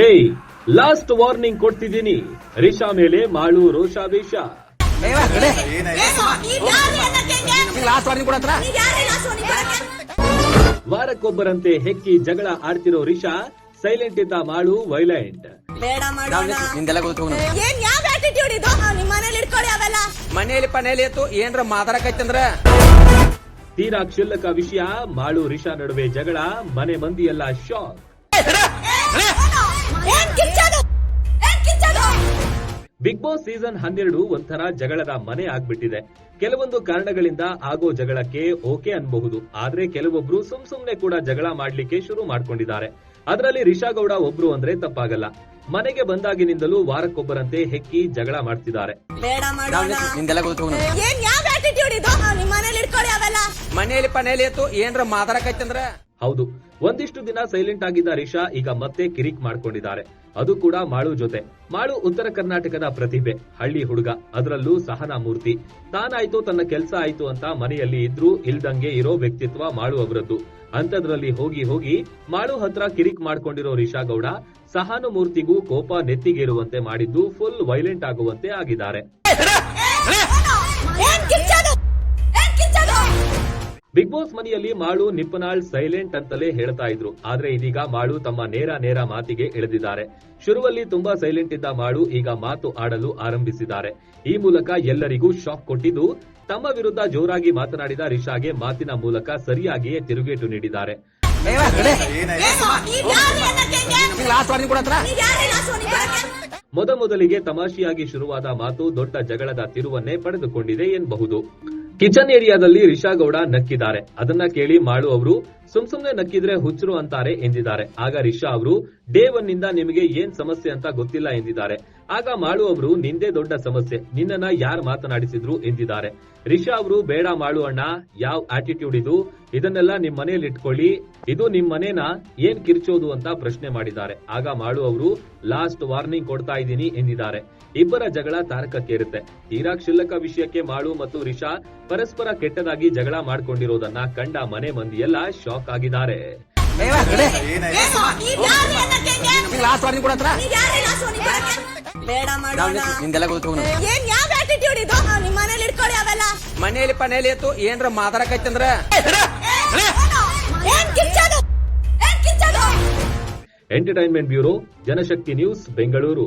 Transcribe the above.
ಏಯ್ last warning ಕೊಡ್ತಿದ್ದೀನಿ. Risha ಮೇಲೆ ಮಾಳು ರೋಷಾವೇಶ? ವಾರಕ್ಕೊಬ್ಬರಂತೆ ಹೆಕ್ಕಿ ಜಗಳ ಆಡ್ತಿರೋ ರಿಷಾ ಸೈಲೆಂಟ್ ಇದ್ದ ಮಾಳು ವೈಲೆಂಟ್ ಮನೇಲಿ ಪನೇಲಿ ಇತ್ತು ಏನ್ರ ಮಾತಾಡಕೈತಂದ್ರ ತೀರಾ ಕ್ಷುಲ್ಲಕ ವಿಷಯ ಮಾಳು ರಿಷಾ ನಡುವೆ ಜಗಳ ಮನೆ ಮಂದಿಯೆಲ್ಲ ಶಾಕ್ ಬಿಗ್ ಬಾಸ್ ಸೀಸನ್ ಹನ್ನೆರಡು ಒಂಥರ ಜಗಳದ ಮನೆ ಆಗ್ಬಿಟ್ಟಿದೆ. ಕೆಲವೊಂದು ಕಾರಣಗಳಿಂದ ಆಗೋ ಜಗಳಕ್ಕೆ ಓಕೆ ಅನ್ಬಹುದು. ಆದ್ರೆ ಕೆಲವೊಬ್ರು ಸುಮ್ ಸುಮ್ನೆ ಕೂಡ ಜಗಳ ಮಾಡ್ಲಿಕ್ಕೆ ಶುರು ಮಾಡ್ಕೊಂಡಿದ್ದಾರೆ. ಅದರಲ್ಲಿ ರಿಷಾ ಗೌಡ ಒಬ್ರು ಅಂದ್ರೆ ತಪ್ಪಾಗಲ್ಲ. ಮನೆಗೆ ಬಂದಾಗಿನಿಂದಲೂ ವಾರಕ್ಕೊಬ್ಬರಂತೆ ಹೆಕ್ಕಿ ಜಗಳ ಮಾಡ್ತಿದ್ದಾರೆ. ಮನೇಲಿ ಪನೇಲಿ ಏನ್ರ ಮಾತಾಡಕೈತಂದ್ರ ಹೌದು ಒಂದಿಷ್ಟು ದಿನ ಸೈಲೆಂಟ್ ಆಗಿದ್ದ ರಿಷಾ ಈಗ ಮತ್ತೆ ಕಿರಿಕ್ ಮಾಡ್ಕೊಂಡಿದ್ದಾರೆ ಅದು ಕೂಡ ಮಾಳು ಜೊತೆ ಮಾಳು ಉತ್ತರ ಕರ್ನಾಟಕದ ಪ್ರತಿಭೆ ಹಳ್ಳಿ ಹುಡುಗ ಅದರಲ್ಲೂ ಸಹನಾ ಮೂರ್ತಿ ತಾನಾಯ್ತು ತನ್ನ ಕೆಲಸ ಆಯ್ತು ಅಂತ ಮನೆಯಲ್ಲಿ ಇದ್ರೂ ಇಲ್ದಂಗೆ ಇರೋ ವ್ಯಕ್ತಿತ್ವ ಮಾಳು ಅವರದ್ದು ಅಂತದ್ರಲ್ಲಿ ಹೋಗಿ ಹೋಗಿ ಮಾಳು ಹತ್ರ ಕಿರಿಕ್ ಮಾಡ್ಕೊಂಡಿರೋ ರಿಷಾ ಗೌಡ ಸಹಾನುಮೂರ್ತಿಗೂ ಕೋಪ ನೆತ್ತಿಗೇರುವಂತೆ ಮಾಡಿದ್ದು ಫುಲ್ ವೈಲೆಂಟ್ ಆಗುವಂತೆ ಆಗಿದ್ದಾರೆ ಬಿಗ್ ಬಾಸ್ ಮನೆಯಲ್ಲಿ ಮಾಳು, ನಿಪ್ಪನಾಳ್ ಸೈಲೆಂಟ್ ಅಂತಲೇ ಹೇಳ್ತಾ ಇದ್ರು. ಆದ್ರೆ ಇದೀಗ ಮಾಳು ತಮ್ಮ ನೇರ ನೇರ ಮಾತಿಗೆ ಇಳಿದಿದ್ದಾರೆ. ಶುರುವಲ್ಲಿ ತುಂಬಾ ಸೈಲೆಂಟ್ ಇದ್ದ ಮಾಳು ಈಗ ಮಾತು ಆಡಲು ಆರಂಭಿಸಿದ್ದಾರೆ. ಈ ಮೂಲಕ ಎಲ್ಲರಿಗೂ ಶಾಕ್ ಕೊಟ್ಟಿದ್ದು, ತಮ್ಮ ವಿರುದ್ಧ ಜೋರಾಗಿ ಮಾತನಾಡಿದ ರಿಷಾಗೆ ಮಾತಿನ ಮೂಲಕ ಸರಿಯಾಗಿಯೇ ತಿರುಗೇಟು ನೀಡಿದ್ದಾರೆ? ಮೊದಮೊದಲಿಗೆ ತಮಾಷೆಯಾಗಿ ಶುರುವಾದ ಮಾತು ದೊಡ್ಡ ಜಗಳದ ತಿರುವನ್ನೇ ಪಡೆದುಕೊಂಡಿದೆ ಎನ್ನಬಹುದು ಕಿಚನ್ ಏರಿಯಾದಲ್ಲಿ ರಿಷಾ ಗೌಡ ನಕ್ಕಿದ್ದಾರೆ. ಅದನ್ನ ಕೇಳಿ ಮಾಳು ಅವರು, ಸುಮ್ ಸುಮ್ನೆ ನಕ್ಕಿದ್ರೆ ಹುಚ್ಚರು ಅಂತಾರೆ ಎಂದಿದ್ದಾರೆ. ಆಗ ರಿಷಾ ಅವರು, ಡೇ ಒನ್ನಿಂದ ನಿಮಗೆ ಏನ್ ಸಮಸ್ಯೆ ಅಂತ ಗೊತ್ತಿಲ್ಲ ಎಂದಿದ್ದಾರೆ. ಆಗ ಮಾಳು ಅವರು ನಿಂದೇ ದೊಡ್ಡ ಸಮಸ್ಯೆ ನಿನ್ನನ್ನ ಯಾರು ಮಾತನಾಡಿಸಿದ್ರು ಎಂದಿದ್ದಾರೆ ರಿಷಾ ಅವರು ಬೇಡ ಮಾಳು ಅಣ್ಣ ಯಾವ ಆಟಿಟ್ಯೂಡ್ ಇದು ಇದನ್ನೆಲ್ಲ ನಿಮ್ ಮನೇಲಿ ಇಟ್ಕೊಳ್ಳಿ ಇದು ನಿಮ್ ಮನೇನ ಏನ್ ಕಿರ್ಚೋದು ಅಂತ ಪ್ರಶ್ನೆ ಮಾಡಿದ್ದಾರೆ ಆಗ ಮಾಳು ಅವರು ಲಾಸ್ಟ್ ವಾರ್ನಿಂಗ್ ಕೊಡ್ತಾ ಇದ್ದೀನಿ ಎಂದಿದ್ದಾರೆ ಇಬ್ಬರ ಜಗಳ ತಾರಕಕ್ಕೇರುತ್ತೆ ತೀರಾ ಕ್ಷುಲ್ಲಕ ವಿಷಯಕ್ಕೆ ಮಾಳು ಮತ್ತು ರಿಷಾ ಪರಸ್ಪರ ಕೆಟ್ಟದಾಗಿ ಜಗಳ ಮಾಡ್ಕೊಂಡಿರೋದನ್ನ ಕಂಡ ಮನೆ ಎಲ್ಲ ಶಾಕ್ ಆಗಿದ್ದಾರೆ? ಲಾಸ್ಟ್ ವಾರ್ನಿಂಗ್ ಬೇಡ ಮಾಡೋಣ. ನಿಂದೆಲ್ಲ ಗೊತ್ತು ಏನ್ ಯಾವ ಆಟಿಟ್ಯೂಡ್ ಇದು? ಮನೇಲಿ ಇಟ್ಕೊಳ್ಳಿ ಅವೆಲ್ಲ. ಮನೇಲಿ ಪನೇಲಿ ಎತ್ತು ಏನ್ರ ಮಾತಾಡಕೈತಂದ್ರ? ಏನ್ ಕಿಚ್ಚದು? ಏನ್ ಕಿಚ್ಚದು? Entertainment bureau Janashakti news Bengaluru